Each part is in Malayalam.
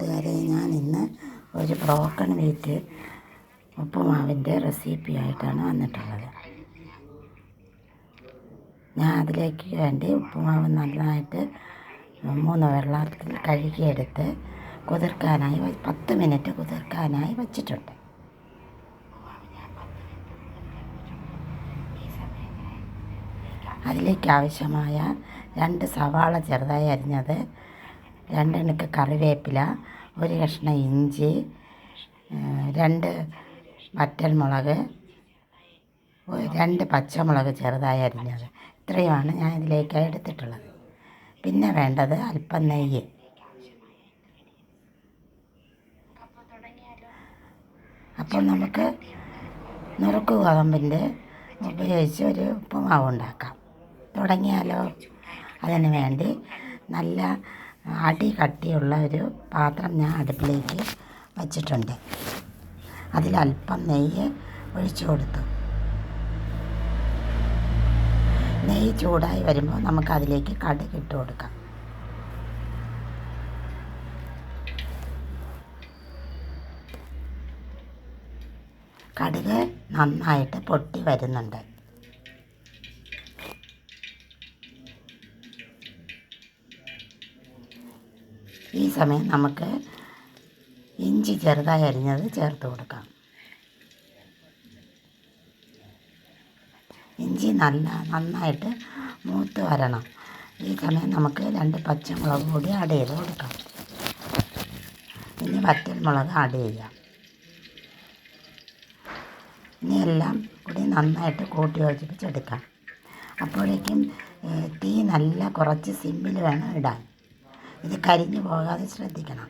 കൂട്ടുകാരെ ഞാൻ ഇന്ന് ഒരു ബ്രോക്കൺ വീറ്റ് ഉപ്പുമാവിന്റെ റെസിപ്പി ആയിട്ടാണ് വന്നിട്ടുള്ളത്. ഞാൻ അതിലേക്ക് വേണ്ടി ഉപ്പുമാവ് നന്നായിട്ട് മൂന്ന് വെള്ളത്തിൽ കഴുകിയെടുത്ത് കുതിർക്കാനായി പത്ത് മിനിറ്റ് കുതിർക്കാനായി വച്ചിട്ടുണ്ട്. അതിലേക്ക് ആവശ്യമായ രണ്ട് സവാള ചെറുതായി അരിഞ്ഞത് രണ്ടെണ്ണക്ക് കറിവേപ്പില ഒരു കഷ്ണം ഇഞ്ചി രണ്ട് വറ്റൽമുളക് രണ്ട് പച്ചമുളക് ചെറുതായി അരിഞ്ഞത്. ഇത്രയുമാണ് ഞാൻ ഇതിലേക്ക് എടുത്തിട്ടുള്ളത്. പിന്നെ വേണ്ടത് അല്പം നെയ്യ്. അപ്പോൾ നമുക്ക് നുറുക്ക് ഗോതമ്പിന്റെ ഉപയോഗിച്ച് ഒരു ഉപ്പുമാവ് ഉണ്ടാക്കാം. തുടങ്ങിയാലോ? അതിന് വേണ്ടി നല്ല അടി കട്ടിയുള്ള ഒരു പാത്രം ഞാൻ അടുപ്പിലേക്ക് വച്ചിട്ടുണ്ട്. അതിലല്പം നെയ്യ് ഒഴിച്ചു കൊടുത്തു. നെയ്യ് ചൂടായി വരുമ്പോൾ നമുക്കതിലേക്ക് കടുക് ഇട്ട് കൊടുക്കാം. കടുക് നന്നായിട്ട് പൊട്ടി വരുന്നുണ്ട്. ഈ സമയം നമുക്ക് ഇഞ്ചി ചെറുതായി അരിഞ്ഞത് ചേർത്ത് കൊടുക്കാം. ഇഞ്ചി നല്ല നന്നായിട്ട് മൂത്ത് വരണം. ഈ സമയം നമുക്ക് രണ്ട് പച്ചമുളക് കൂടി ആഡ് ചെയ്ത് കൊടുക്കാം. ഇനി വറ്റൽമുളക് ആഡ് ചെയ്യാം. ഇനി എല്ലാം കൂടി നന്നായിട്ട് കൂട്ടി യോജിപ്പിച്ചെടുക്കാം. അപ്പോഴേക്കും തീ നല്ല കുറച്ച് സിമ്മിൽ വേണം ഇടാൻ. ഇത് കരിഞ്ഞു പോകാതെ ശ്രദ്ധിക്കണം.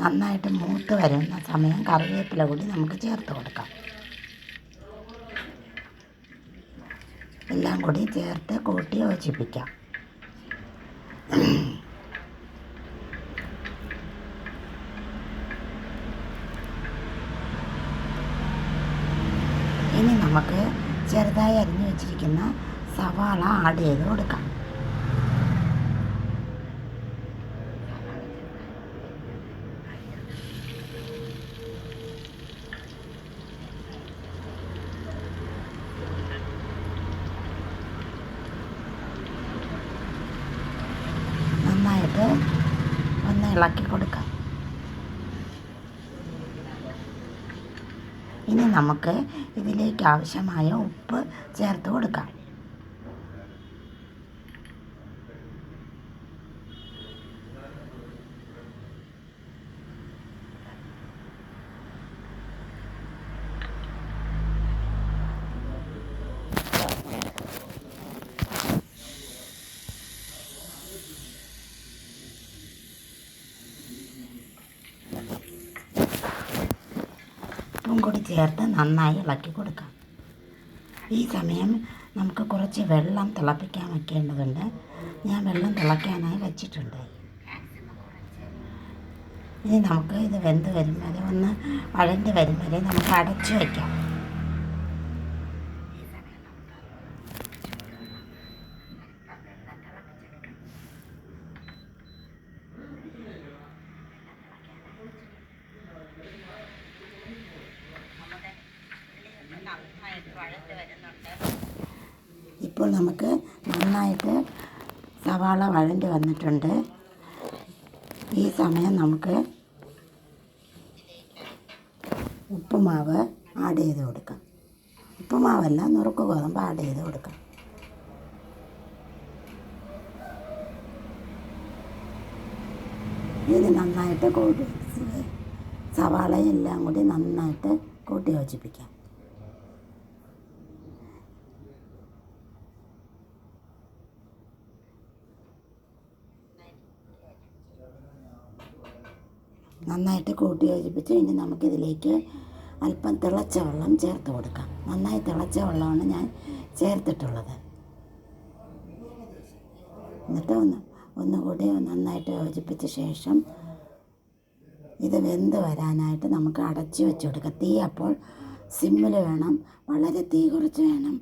നന്നായിട്ട് മൂത്ത് വരുന്ന സമയം കറിവേപ്പില കൂടി നമുക്ക് ചേർത്ത് കൊടുക്കാം. എല്ലാം കൂടി ചേർത്ത് കൂട്ടി യോജിപ്പിക്കാം. ഇനി നമുക്ക് ചെറുതായി അരിഞ്ഞു വെച്ചിരിക്കുന്ന സവാള ആഡ് ചെയ്ത് കൊടുക്കാം നന്നായിട്ട് ഇളക്കി കൊടുക്കാം. ഇനി നമുക്ക് ഇതിലേക്ക് ആവശ്യമായ ഉപ്പ് ചേർത്ത് കൊടുക്കാം. ഉപ്പും കൂടി ചേർത്ത് നന്നായി ഇളക്കി കൊടുക്കാം. ഈ സമയം നമുക്ക് കുറച്ച് വെള്ളം തിളപ്പിക്കാൻ വയ്ക്കേണ്ടതുണ്ട് ഞാൻ വെള്ളം തിളയ്ക്കാനായി വെച്ചിട്ടുണ്ട്. ഇനി നമുക്ക് ഇത് വെന്ത് വരും വരെ ഒന്ന് വഴണ്ട് വരും വരെ നമുക്ക് അടച്ചു വയ്ക്കാം ഇപ്പോൾ നമുക്ക് നന്നായിട്ട് സവാള വഴണ്ടി വന്നിട്ടുണ്ട്. ഈ സമയം നമുക്ക് ഉപ്പുമാവ് ആഡ് ചെയ്ത് കൊടുക്കാം. ഉപ്പുമാവല്ല നുറുക്ക് ഗോതമ്പ് ആഡ് ചെയ്ത് കൊടുക്കാം. ഇത് നന്നായിട്ട് കൂട്ടി സവാളയെല്ലാം കൂടി നന്നായിട്ട് കൂട്ടി യോജിപ്പിക്കാം. നന്നായിട്ട് കൂട്ടി യോജിപ്പിച്ച് ഇനി നമുക്കിതിലേക്ക് അല്പം തിളച്ച വെള്ളം ചേർത്ത് കൊടുക്കാം. നന്നായി തിളച്ച വെള്ളമാണ് ഞാൻ ചേർത്തിട്ടുള്ളത്. എന്നിട്ട് ഒന്ന് ഒന്നുകൂടി നന്നായിട്ട് യോജിപ്പിച്ച ശേഷം ഇത് വെന്ത് വരാനായിട്ട് നമുക്ക് അടച്ചു വെച്ച് കൊടുക്കാം. തീ അപ്പോൾ സിമ്മിൽ വേണം. വളരെ തീ കുറച്ച് വേണം.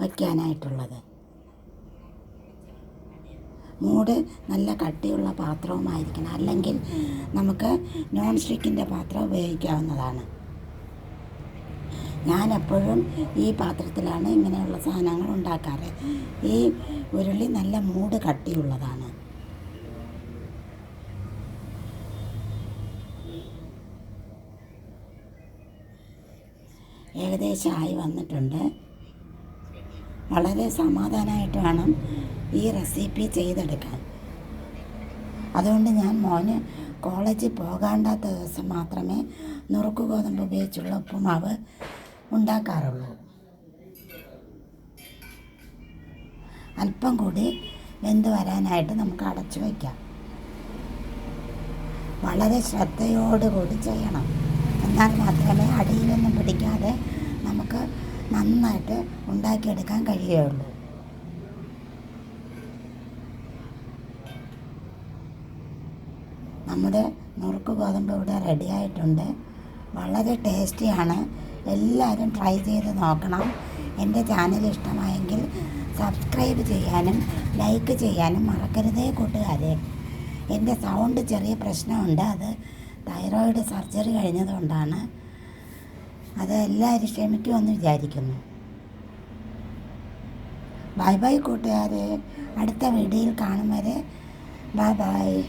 വയ്ക്കാനായിട്ടുള്ളത്. മൂട് നല്ല കട്ടിയുള്ള പാത്രവുമായിരിക്കണം. അല്ലെങ്കിൽ നമുക്ക് നോൺ സ്റ്റിക്കിന്റെ പാത്രം ഉപയോഗിക്കാവുന്നതാണ്. ഞാൻ എപ്പോഴും ഈ പാത്രത്തിലാണ് ഇങ്ങനെയുള്ള സാധനങ്ങൾ ഉണ്ടാക്കാറ്. ഈ ഉരുളി നല്ല മൂട് കട്ടിയുള്ളതാണ്. ഏകദേശം ആയി വന്നിട്ടുണ്ട്. വളരെ സമാധാനമായിട്ട് വേണം ഈ റെസിപ്പി ചെയ്തെടുക്കാൻ. അതുകൊണ്ട് ഞാൻ മോന് കോളേജിൽ പോകാണ്ടാത്ത ദിവസം മാത്രമേ നുറുക്ക് ഗോതമ്പ് ഉപയോഗിച്ചുള്ള ഉപ്പുമാവ് ഉണ്ടാക്കാറുള്ളൂ. അല്പം കൂടി വെന്ത് വരാനായിട്ട് നമുക്ക് അടച്ചു വയ്ക്കാം. വളരെ ശ്രദ്ധയോടുകൂടി ചെയ്യണം. എന്നാൽ മാത്രമേ അടിയിലൊന്നും പിടിക്കാതെ നമുക്ക് നന്നായിട്ട് ഉണ്ടാക്കിയെടുക്കാൻ കഴിയുകയുള്ളൂ. നമ്മുടെ നുറുക്ക് ഗോതമ്പ് ഇവിടെ റെഡി ആയിട്ടുണ്ട്. വളരെ ടേസ്റ്റിയാണ് എല്ലാവരും ട്രൈ ചെയ്ത് നോക്കണം. എന്റെ ചാനൽ ഇഷ്ടമായെങ്കിൽ സബ്സ്ക്രൈബ് ചെയ്യാനും ലൈക്ക് ചെയ്യാനും മറക്കരുതേ കൂട്ടുകാരെ. എന്റെ സൗണ്ട് ചെറിയ പ്രശ്നമുണ്ട്. അത് തൈറോയിഡ് സർജറി കഴിഞ്ഞതുകൊണ്ടാണ്. അത് എല്ലാവരും ക്ഷമിക്കുമെന്ന് വിചാരിക്കുന്നു. ബൈ ബൈ കൂട്ടുകാരെ അടുത്ത വീഡിയോയിൽ കാണും വരെ. Bye bye.